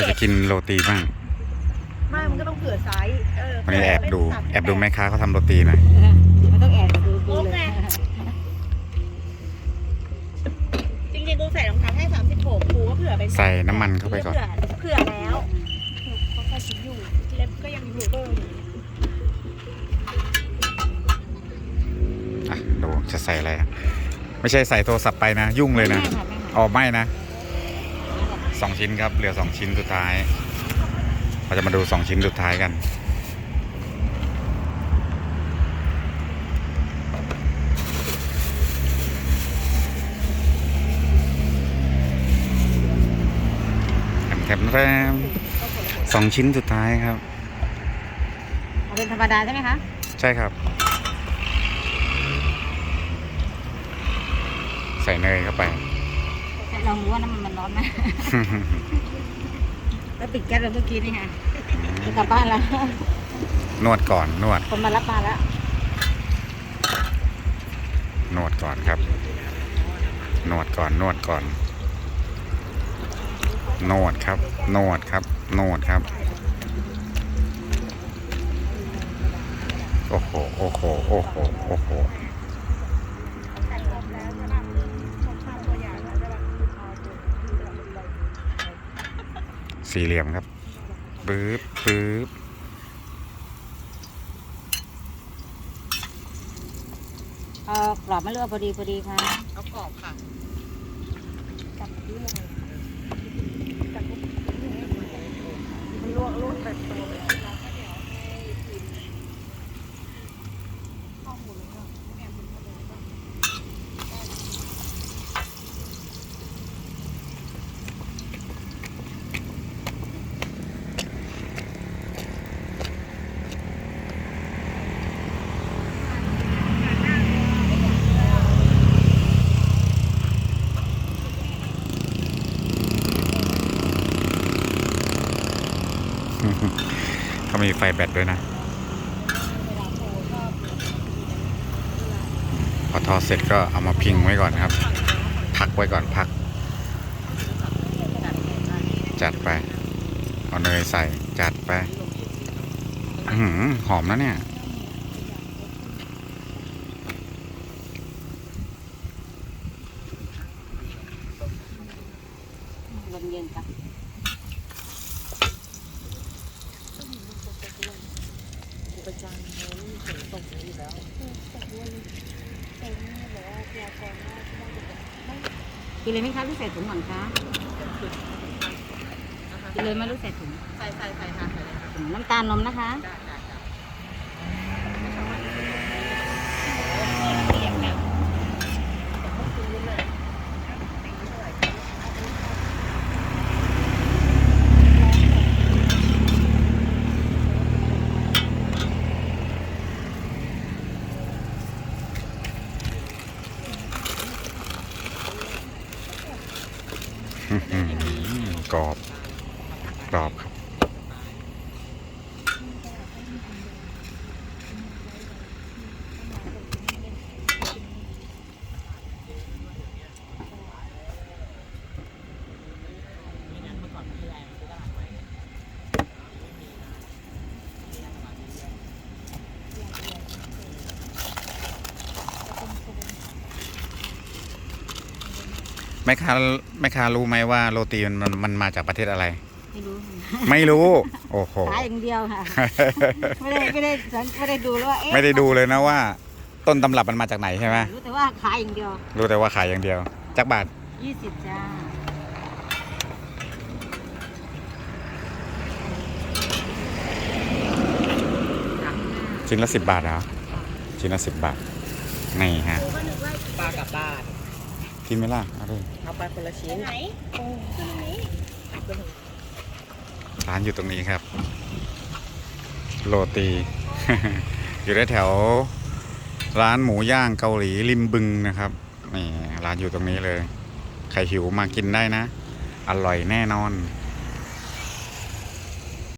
รจะกินโรตีบ้าง ไม่มันก็ต้องเผื่อไซส์เออวันนี้แอบดูไม่แอบดูแม่ค้าเขาทำโรตีหน่อย มันต้องแอบดูดูโอเลเคยจริงๆกูใส่รองเท้าให้สามสิบหกกูก็เผื่อไปใส่น้ำมันเข้าไปก่อน เผื่อเผื่อแล้วเขาใส่ชิ้นอยู่เล็บก็ยังอยู่เอออะดูจะใส่อะไรอะไม่ใช่ใส่โทรศัพท์ไปนะ ยุ่งเลยนะไม่ค่ะไม่ค่ะอ๋อไม่นะ สองชิ้นครับ เหลือสองชิ้นสุดท้าย เราจะมาดูสองชิ้นสุดท้ายกันแถมแถมแถมสองชิ้นสุดท้ายครับ เอาเป็นธรรมดาใช่ไหมคะ ใช่ครับ ใส่เนยเข้าไป ลองดูว่าน้ำมันมันร้อนไหมแล้วปิดแก๊สเลยเมื่อกี้นี่ค่ะจะกลับบ้านแล้ว นวดก่อนนวด คนมารับมาแล้วนวดก่อนครับ นวดก่อนนวดก่อน นวดครับ นวดครับ นวดครับ โอ้โห โอ้โห โอ้โห โอ้โห สี่เหลี่ยมครับปึ๊บปึ๊บเอากรอบไม่เลือกพอดีพอดีค่ะเอากรอบค่ะมันลวกลวกแบบตัว เขามีไฟแบตด้วยนะ พอทอเสร็จก็เอามาพิงไว้ก่อนครับ พักไว้ก่อนพัก จัดไป เอาเนยใส่จัดไปหือหอมนะเนี่ยลมเย็นจ้ะจ ฝนตกอยู่แล้วกินเลยไหมคะลูกใส่ถุงก่อนคะกินเลยไหมลูกใส่ถุงใส่ใส่ใส่ค่ะใส่เลยค่ะถุงน้ำตาลนมนะคะ ได้ได้ได้ อื้อหือ กรอบ กรอบครับ แม่ค้าแม่ค้ารู้ไหมว่าโรตีมันมันมันมาจากประเทศอะไร ไม่รู้ไม่รู้ โอ้โห ขายอย่างเดียวค่ะ ไม่ได้ไม่ได้สังไม่ได้ดูแล้วว่าเอ๊ะไม่ได้ดูเลยนะว่า ต้นตำรับมันมาจากไหนใช่ไหมรู้แต่ว่าขายอย่างเดียวรู้แต่ว่าขายอย่างเดียวจักบาทยี่สิบจ้าชิ้นละสิบบาทเหรอชิ้นละสิบบาทนี่ฮะ ปลากลับบ้าน กินไหมล่ะเอาดิเอาไปคนละชิ้นไหนโอ้ตรงนี้ร้านอยู่ตรงนี้ครับ โรตี อยู่ได้แถวร้านหมูย่างเกาหลีริมบึงนะครับนี่ร้านอยู่ตรงนี้เลย ใครหิวมากินได้นะ อร่อยแน่นอนอ